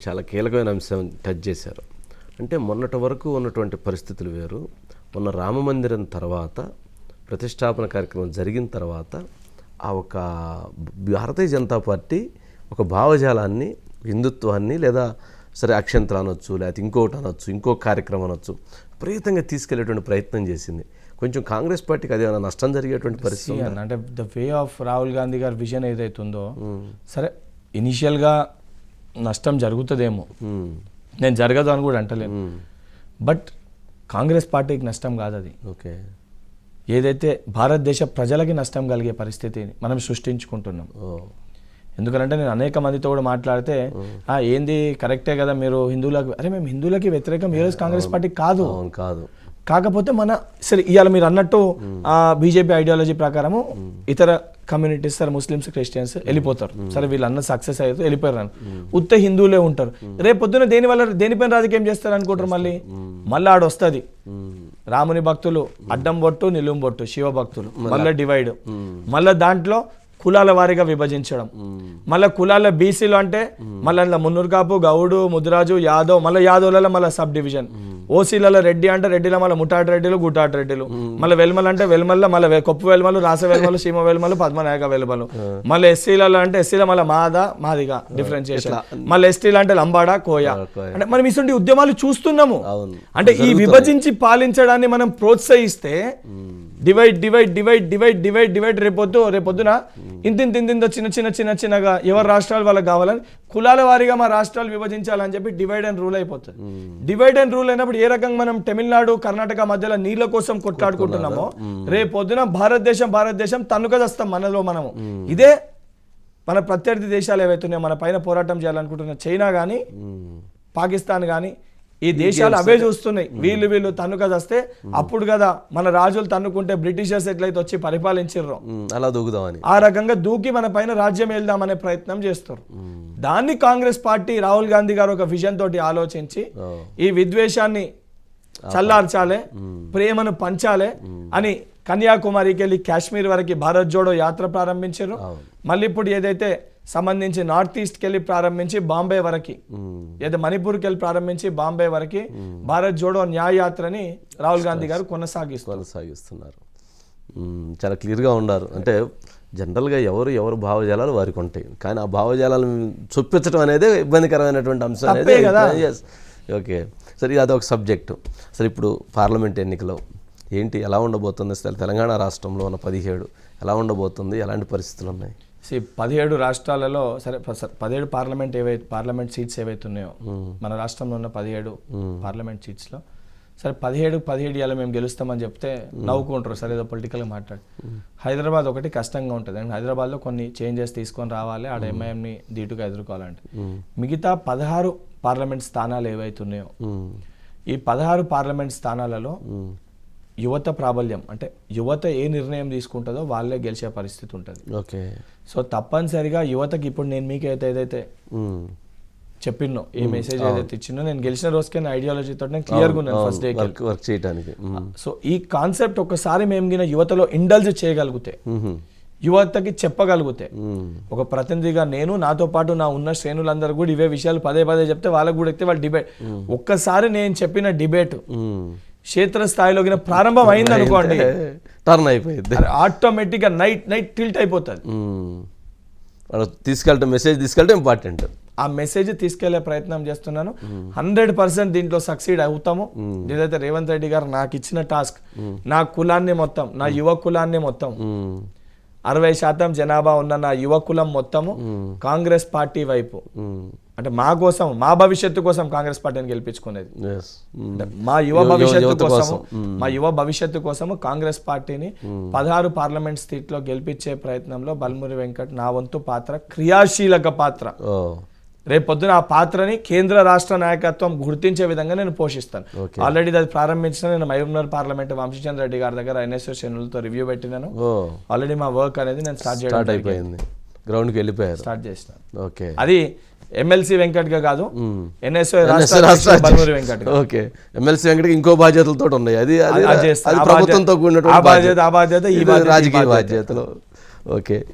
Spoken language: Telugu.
చాలా కీలకమైన అంశం టచ్ చేశారు. అంటే మొన్నటి వరకు ఉన్నటువంటి పరిస్థితులు వేరు. మొన్న రామమందిరం తర్వాత ప్రతిష్టాపన కార్యక్రమం జరిగిన తర్వాత ఆ ఒక భారతీయ జనతా పార్టీ ఒక భావజాలాన్ని హిందుత్వాన్ని లేదా సరే అక్షంతలు అనొచ్చు లేకపోతే ఇంకొకటి అనొచ్చు ఇంకో కార్యక్రమం అనొచ్చు విపరీతంగా తీసుకెళ్ళేటువంటి ప్రయత్నం చేసింది. కొంచెం కాంగ్రెస్ పార్టీకి అది ఏమైనా నష్టం జరిగేటువంటి పరిస్థితి అంటే the way of Rahul Gandhi గారి విజన్ ఏదైతుందో సరే ఇనిషియల్గా నష్టం జరుగుతుందేమో. నేను జరగదు అని కూడా అంటలేను. బట్ కాంగ్రెస్ పార్టీకి నష్టం కాదు అది ఓకే. ఏదైతే భారతదేశ ప్రజలకి నష్టం కలిగే పరిస్థితిని మనం సృష్టించుకుంటున్నాం. ఎందుకంటే నేను అనేక మందితో కూడా మాట్లాడితే "ఆ, ఏంది కరెక్టే కదా మీరు హిందువులకు అరే మేము హిందువులకి వ్యతిరేకం ఈరోజు కాంగ్రెస్ పార్టీ కాదు. కాదు. కాకపోతే మన సరే ఇవాళ మీరు అన్నట్టు ఆ బీజేపీ ఐడియాలజీ ప్రకారము ఇతర కమ్యూనిటీస్ సరే ముస్లిమ్స్ క్రిస్టియన్స్ వెళ్ళిపోతారు. సరే వీళ్ళు అన్న సక్సెస్ అయితే వెళ్ళిపోయారు అని. ఉత్త హిందువులే ఉంటారు. రేపు పొద్దున దేని వల్ల దేనిపైన రాజకీయం చేస్తారు అనుకుంటారు మళ్ళీ? మళ్ళీ ఆడ వస్తుంది. ఉమ్, రాముని భక్తులు అడ్డం బొట్టు నిలుం బొట్టు శివ భక్తులు. మళ్ళీ డివైడ్ మళ్ళీ దాంట్లో కులాల వారీగా విభజించడం. మళ్ళీ కులాల బీసీలు అంటే మళ్ళీ అందులో మున్నూరు కాపు గౌడు ముదిరాజు యాదవ్ మళ్ళీ యాదవ్లలో మళ్ళీ సబ్ డివిజన్. ఓసీలలో రెడ్డి అంటే రెడ్డిలో మళ్ళీ ముటాటి రెడ్డిలు గుటాటి రెడ్డిలు. మళ్ళీ వెల్మల్ అంటే వెల్మల్ల మళ్ళీ కొప్పు వెల్మలు రాస వెల్మలు సీమ వెల్మలు పద్మనాయక వెల్మలు. మళ్ళీ ఎస్సీలలో అంటే ఎస్సీలో మళ్ళీ మాద మాదిగా డిఫరెన్షియేషన్. మళ్ళీ ఎస్టీలు అంటే లంబాడా కోయ. అంటే మనం ఇటువంటి ఉద్యమాలు చూస్తున్నాము. అంటే ఈ విభజించి పాలించడాన్ని మనం ప్రోత్సహిస్తే divide divide divide divide divide divide రేపొద్దు రేపొద్దున ఇంత ఇంత ఇంత చిన్న చిన్న చిన్న చిన్నగా ఎవరి రాష్ట్రాలు వాళ్ళకి కావాలని కులాల వారీగా మా రాష్ట్రాలు విభజించాలని చెప్పి డివైడ్ అండ్ రూల్ అయిపోతుంది. డివైడ్ అండ్ రూల్ అయినప్పుడు ఏ రకంగా మనం తమిళనాడు కర్ణాటక మధ్యలో నీళ్ళ కోసం కొట్లాడుకుంటున్నామో రేపొద్దున భారతదేశం భారతదేశం తన్నుకదస్తాం మనలో మనము. ఇదే మన ప్రత్యర్థి దేశాలు ఏవైతున్నాయో మన పైన పోరాటం చేయాలనుకుంటున్న చైనా కానీ ఉమ్, పాకిస్తాన్ కానీ ఈ దేశాలు అవే చూస్తున్నాయి. వీళ్ళు వీళ్ళు తన్నుక వస్తే అప్పుడు కదా మన రాజులు తన్నుకుంటే బ్రిటిషర్స్ ఎట్లయితే వచ్చి పరిపాలించారో అలా దూకుదామని. ఆ రకంగా దూకి మన పైన రాజ్యం వెళ్దామనే ప్రయత్నం చేస్తారు. దాన్ని కాంగ్రెస్ పార్టీ రాహుల్ గాంధీ గారు ఒక విజన్ తోటి ఆలోచించి ఈ విద్వేషాన్ని చల్లార్చాలే ప్రేమను పంచాలే అని కన్యాకుమారికి వెళ్ళి కాశ్మీర్ వరకు భారత్ జోడో యాత్ర ప్రారంభించారు. మళ్ళీ ఇప్పుడు ఏదైతే సంబంధించి నార్త్ ఈస్ట్కి వెళ్ళి ప్రారంభించి బాంబే వరకు. ఉమ్, ఏదో మణిపూర్కి వెళ్ళి ప్రారంభించి బాంబే వరకు భారత్ జోడో న్యాయ యాత్రని రాహుల్ గాంధీ గారు కొనసాగిస్తారు కొనసాగిస్తున్నారు. ఉమ్, చాలా క్లియర్గా ఉన్నారు. అంటే జనరల్గా ఎవరు ఎవరు భావజాలాలు వారికి ఉంటాయి. కానీ ఆ భావజాలాలను చొప్పించడం అనేది ఇబ్బందికరమైనటువంటి అంశం అనేది. ఓకే సరే ఇది అదొక సబ్జెక్టు. సరే ఇప్పుడు పార్లమెంట్ ఎన్నికలు ఏంటి ఎలా ఉండబోతుంది? అసలు తెలంగాణ రాష్ట్రంలో ఉన్న పదిహేడు ఎలా ఉండబోతుంది? ఎలాంటి పరిస్థితులు ఉన్నాయి? పదిహేడు రాష్ట్రాలలో సరే పదిహేడు పార్లమెంట్ ఏవైతే పార్లమెంట్ సీట్స్ ఏవైతే ఉన్నాయో మన రాష్ట్రంలో ఉన్న పదిహేడు పార్లమెంట్ సీట్స్లో సరే పదిహేడు పదిహేడు ఇవాళ మేము గెలుస్తామని చెప్తే నవ్వుకుంటారు సరే ఏదో పొలిటికల్గా మాట్లాడి. హైదరాబాద్ ఒకటి కష్టంగా ఉంటుంది. అండ్ హైదరాబాద్లో కొన్ని చేంజెస్ తీసుకొని రావాలి ఆడ ఎంఐఎంని ధీటుగా ఎదుర్కోవాలంటే. మిగతా పదహారు పార్లమెంట్ స్థానాలు ఏవైతే ఉన్నాయో ఉమ్, ఈ పదహారు పార్లమెంట్ స్థానాలలో యువత ప్రాబల్యం అంటే యువత ఏ నిర్ణయం తీసుకుంటుందో వాళ్ళే గెలిచే పరిస్థితి ఉంటుంది. ఓకే. సో తప్పనిసరిగా యువతకి ఇప్పుడు నేను మీకు అయితే ఏదైతే చెప్పినో ఏ మెసేజ్ ఏదైతే ఇచ్చినో నేను గెలిచిన రోజుకే నా ఐడియాలజీతో నేను క్లియర్గా ఉన్నాను ఫస్ట్ డే వర్క్ చేయడానికి సో ఈ కాన్సెప్ట్ ఒకసారి మేము గిన యువతలో ఇండల్జ్ చేయగలిగితే యువతకి చెప్పగలిగితే ఒక ప్రతినిధిగా నేను నాతో పాటు నా ఉన్న శ్రేణులందరూ కూడా ఇవే విషయాలు పదే పదే చెప్తే వాళ్ళకు కూడా ఎక్కితే వాళ్ళు డిబేట్ ఒక్కసారి నేను చెప్పిన డిబేట్ ఉమ్. క్షేత్ర స్థాయిలో గిన ప్రారంభం అయింది అనుకోండి. టర్న్ అయిపోయింది. ఆటోమేటిక్గా నైట్ నైట్ టిల్ట్ అయిపోతుంది. తీసుకెళ్ళటం మెసేజ్ తీసుకెళ్ళటం ఇంపార్టెంట్ ఆ మెసేజ్ తీసుకెళ్ళే ప్రయత్నం చేస్తున్నాను. హండ్రెడ్ పర్సెంట్ దీంట్లో సక్సీడ్ అవుతాము. ఏదైతే రేవంత్ రెడ్డి గారు నాకు ఇచ్చిన టాస్క్ నా కులాన్ని మొత్తం నా యువ కులాన్ని మొత్తం అరవై శాతం జనాభా ఉన్న నా యువ కులం మొత్తము కాంగ్రెస్ పార్టీ వైపు. అంటే మా కోసం మా భవిష్యత్తు కోసం కాంగ్రెస్ పార్టీని గెలిపించుకునేది. అంటే మా యువ భవిష్యత్తు కోసం కోసం. మా యువ భవిష్యత్తు కోసము కాంగ్రెస్ పార్టీని పదహారు పార్లమెంట్ సీట్లో గెలిపించే ప్రయత్నంలో బల్మురి వెంకట్ నా వంతు పాత్ర క్రియాశీలక పాత్ర. ఓ. రేపు పొద్దున ఆ పాత్రని కేంద్ర రాష్ట్ర నాయకత్వం గుర్తించే విధంగా నేను పోషిస్తాను. ఆల్రెడీ అది ప్రారంభించిన నేను మహబూబ్నగర్ పార్లమెంట్ వంశీచంద్ర రెడ్డి గారి దగ్గర ఎన్ఎస్ఓ శ్రేణులతో రివ్యూ పెట్టినాను. ఆల్రెడీ మా వర్క్ అనేది నేను స్టార్ట్ చేయడం స్టార్ట్ అయిపోయింది. గ్రౌండ్కి వెళ్ళిపోయారు. స్టార్ట్ చేసినాను. ఓకే అది ఎమ్మెల్సీ వెంకట్గా కాదు. ఎన్ఎస్ఓ రాష్ట్ర వెంకట్. ఓకే. ఎమ్మెల్సీ వెంకటకి ఇంకో బాధ్యతలతో ఉన్నాయి. అది అది ప్రభుత్వంతో బాధ్యత- కూడినటువంటి బాధ్యత, ఆ బాధ్యత, ఈ రాజకీయ బాధ్యత. బాధ్యతలు. ఓకే.